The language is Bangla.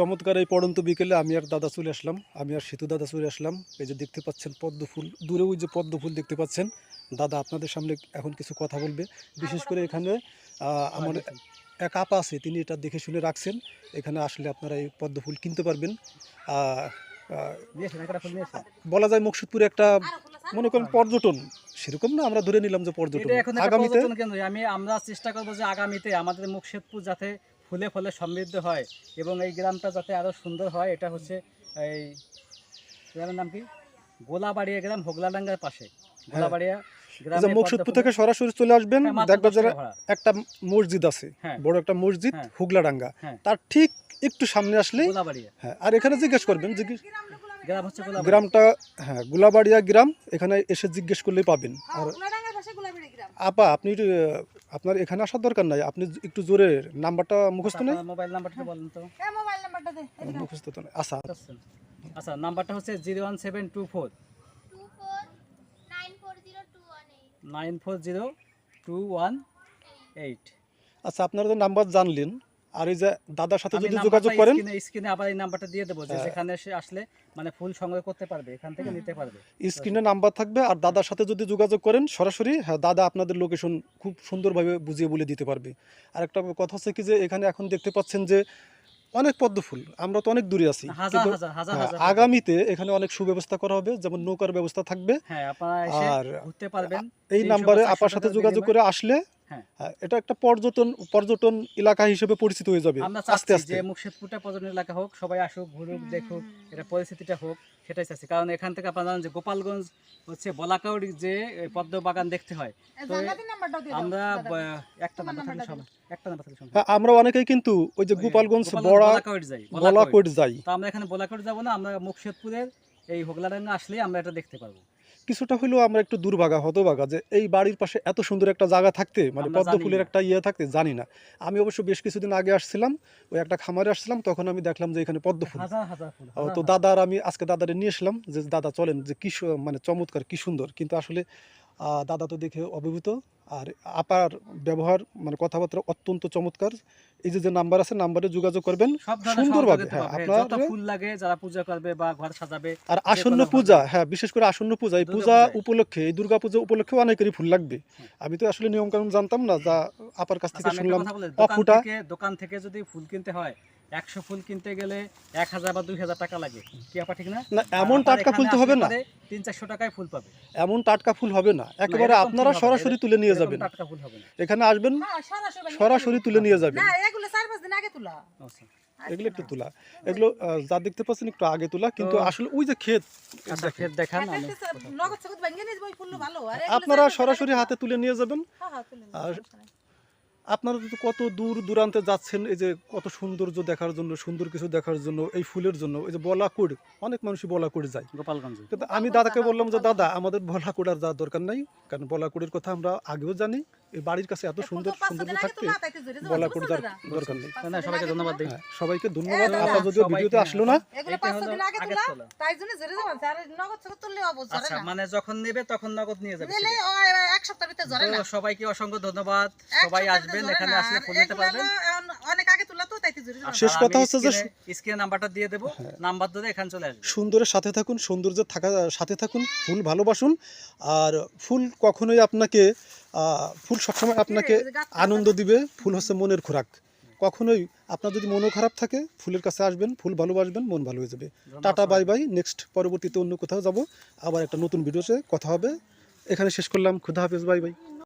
চমৎকার এই পড়ন্ত বিকেলে আমি আর দাদা চলে আসলাম। আমি আর সেতু দাদা চলে আসলাম। এই যে দেখতে পাচ্ছেন পদ্ম ফুল। দূরে ওই যে পদ্ম ফুল দেখতে পাচ্ছেন। দাদা আপনাদের সামনে এখন কিছু কথা বলবে। বিশেষ করে এখানে আমার এক আপা আছে তিনি এটা দেখে শুনে রাখছেন। এখানে আসলে আপনারা এই পদ্ম ফুল কিনতে পারবেন। বলা যায় মুকসুদপুরে একটা মনে করেন পর্যটন। সেরকম না আমরা ধরে নিলাম যে পর্যটন। আগামীতে আমি আমরা চেষ্টা করব যে আগামীতে আমাদের মুকশেদপুর যাতে ফুলে ফলে সমৃদ্ধ হয় এবং এই গ্রামটা যাতে আরও সুন্দর হয় এটা হচ্ছে এই গ্রামের নাম কি? গোলাবাড়িয়া গ্রাম হোগলাডাঙ্গার পাশে। গোলাবাড়িয়া এই মুকসুদপুর থেকে সরাসরি চলে আসবেন হ্যাঁ, দেখবেন যারা একটা মসজিদ আছে হ্যাঁ। বড় একটা মসজিদ হ্যাঁ। হুগলাডাঙ্গা। হ্যাঁ। তার ঠিক একটু সামনে আসলে হ্যাঁ আর এখানে জিজ্ঞেস করবেন জিজ্ঞেস গ্রাম হচ্ছে গোলাবাড়িয়া। গ্রামটা হ্যাঁ গুলাবাড়িয়া গ্রাম এখানে এসে জিজ্ঞেস করলেই পাবেন। আর আপা আপনি আপনার এখানে আসার দরকার নাই। আপনি একটু জোরে নাম্বারটা মুখস্থ নেই? মোবাইল নাম্বারটা বলেন তো। হ্যাঁ মোবাইল নাম্বারটা দে এদিকে মুখস্থ তো নেই। আচ্ছা আচ্ছা নাম্বারটা হচ্ছে zero one seven two four. Nine four zero two one eight. আচ্ছা আপনারা তো নাম্বার জানলেন। আর এই যে দাদার সাথে যদি যোগাযোগ করেন স্ক্রিনে আবার এই নাম্বারটা দিয়ে দেবো যে হ্যাঁ। যেখানে সে আসলে মানে ফুল সংগ্রহ করতে পারবে এখান থেকে নিতে পারবে। স্ক্রিনে নাম্বার থাকবে আর দাদার সাথে যদি যোগাযোগ করেন সরাসরি হ্যাঁ দাদা আপনাদের লোকেশন খুব সুন্দরভাবে বুঝিয়ে বলে দিতে পারবে। আর একটা কথা হচ্ছে কি যে এখানে এখন দেখতে পাচ্ছেন যে অনেক পদ্ম ফুল আমরা তো অনেক দূরে আছি। হ্যাঁ, আগামীতে এখানে অনেক সুব্যবস্থা করা হবে যেমন নৌকার ব্যবস্থা থাকবে। হ্যাঁ আপনারা এসে আর এই নাম্বারে 400 আপার সাথে যোগাযোগ করে আসলে এটা একটা পর্যটন পর্যটন এলাকা হিসেবে পরিচিত হয়ে যাবে আস্তে আস্তে। যে মুর্শিদপুরটা পর্যটন এলাকা হোক সবাই আসুক ঘুরুক দেখুক এটা পরিস্থিতিটা হোক সেটাই চাচ্ছি। কারণ এখান থেকে আপনারা জানেন যে গোপালগঞ্জ হচ্ছে বলাকাউড়ি যে পদ্ম বাগান দেখতে হয়। তো আমরা একটা নাম্বার থাকলে সবাই একটা নাম্বার থাকলে সবাই হ্যাঁ, আমরা অনেকেই কিন্তু ওই যে গোপালগঞ্জ বড়া বলাকাউড়ি যাই বলাকাউড়ি। যাই। তো আমরা এখানে বলাকাউড়ি যাব না আমরা মুর্শিদপুরের এই হোগলাডাঙ্গা আসলে আমরা এটা দেখতে পারব। কিছুটা হলেও আমরা একটু দুর্ভাগা হতভাগা যে এই বাড়ির পাশে এত সুন্দর একটা জায়গা থাকতে মানে পদ্ম ফুলের একটা ইয়ে থাকতে জানি না। আমি অবশ্য বেশ কিছুদিন আগে আসছিলাম ওই একটা খামারে আসছিলাম তখন আমি দেখলাম যে এখানে পদ্ম ফুল। তো। দাদার আমি আজকে দাদারে নিয়ে এসলাম যে দাদা চলেন যে কি মানে চমৎকার কি সুন্দর। কিন্তু আসলে আহ, দাদা তো দেখে অভিভূত। আর আপার ব্যবহার মানে কথাবার্তা অত্যন্ত চমৎকার। এই যে যে নাম্বার আছে নাম্বারে যোগাযোগ করবেন। সুন্দরভাবে হ্যাঁ আপনার ফুল লাগে যারা পূজা করবে বা ঘর সাজাবে আর আসন্ন পূজা হ্যাঁ বিশেষ করে আসন্ন পূজা এই পূজা উপলক্ষে এই দুর্গা পূজা উপলক্ষে অনেকেরই ফুল লাগবে। আমি তো আসলে নিয়ম কানুন জানতাম না যা আপার কাছ থেকে আচ্ছা, শুনলাম। দোকান অফুটা। থেকে দোকান থেকে যদি ফুল কিনতে হয় একশো ফুল কিনতে গেলে এক হাজার বা দুই হাজার টাকা লাগে। কি আপা ঠিক না? না এমন টাটকা ফুল তো হবে না। তিন চারশো টাকায় ফুল পাবে। এমন টাটকা ফুল হবে না। একেবারে আপনারা সরাসরি তুলে নিয়ে যাবেন। টাটকা ফুল হবে না। এখানে আসবেন হ্যাঁ, সরাসরি তুলে নিয়ে যাবেন। এগুলো চার পাঁচ দিন আগে তোলা। আচ্ছা। এগুলো একটু তোলা। এগুলো যা দেখতে পাচ্ছেন একটু আগে তোলা কিন্তু আসলে ওই যে ক্ষেত আচ্ছা দেখান। এগুলো আপনারা সরাসরি হাতে তুলে নিয়ে যাবেন। হ্যাঁ, হ্যাঁ, আর-। আপনারা তো কত দূর দূরান্তে যাচ্ছেন এই যে কত সৌন্দর্য দেখার জন্য সুন্দর কিছু দেখার জন্য এই ফুলের জন্য এই যে বলাকুড় অনেক মানুষই বলাকুড় যায়। গোপালগঞ্জে। কিন্তু আমি দাদাকে বললাম যে দাদা আমাদের বলাকুড় আর যাওয়ার দরকার নাই কারণ বলাকুড়ের কথা আমরা আগেও জানি এই বাড়ির কাছে এত সুন্দর সুন্দর থাকতে বলাকুড় যাওয়ার দরকার নেই। না সবাইকে ধন্যবাদ। হ্যাঁ সবাইকে ধন্যবাদ। আপনার যদিও ভিডিওতে আসলো না? এগুলো পাঁচ দিন আগে তোলা তোলা। তাই জন্য জোরে যাবেন আর নগদ সগদ তুললে অবস্থা আচ্ছা মানে যখন নেবে তখন নগদ নিয়ে যাবে এক সপ্তাহের না। সবাইকে অসংখ্য ধন্যবাদ। সবাই আসবেন এখানে আসলে না। ফুল নিতে পারবেন। অনেক আগে তোলা তো শেষ কথা হচ্ছে যে স্ক্রিনে- নাম্বারটা দিয়ে দেবো। নাম্বার ধরে এখানে চলে আসবে। সুন্দরের সাথে থাকুন সৌন্দর্যের থাকা সাথে থাকুন ফুল ভালোবাসুন। আর ফুল কখনোই আপনাকে আহ, ফুল সবসময় আপনাকে আনন্দ দিবে। ফুল হচ্ছে মনের খোরাক। কখনোই আপনার যদি মনও খারাপ থাকে ফুলের কাছে আসবেন ফুল ভালোবাসবেন মন ভালো হয়ে যাবে। Tata bye bye. নেক্সট পরবর্তীতে অন্য কোথাও যাব। আবার একটা নতুন ভিডিওতে কথা হবে। এখানে শেষ করলাম। খুদা হাফিজ বাই বাই।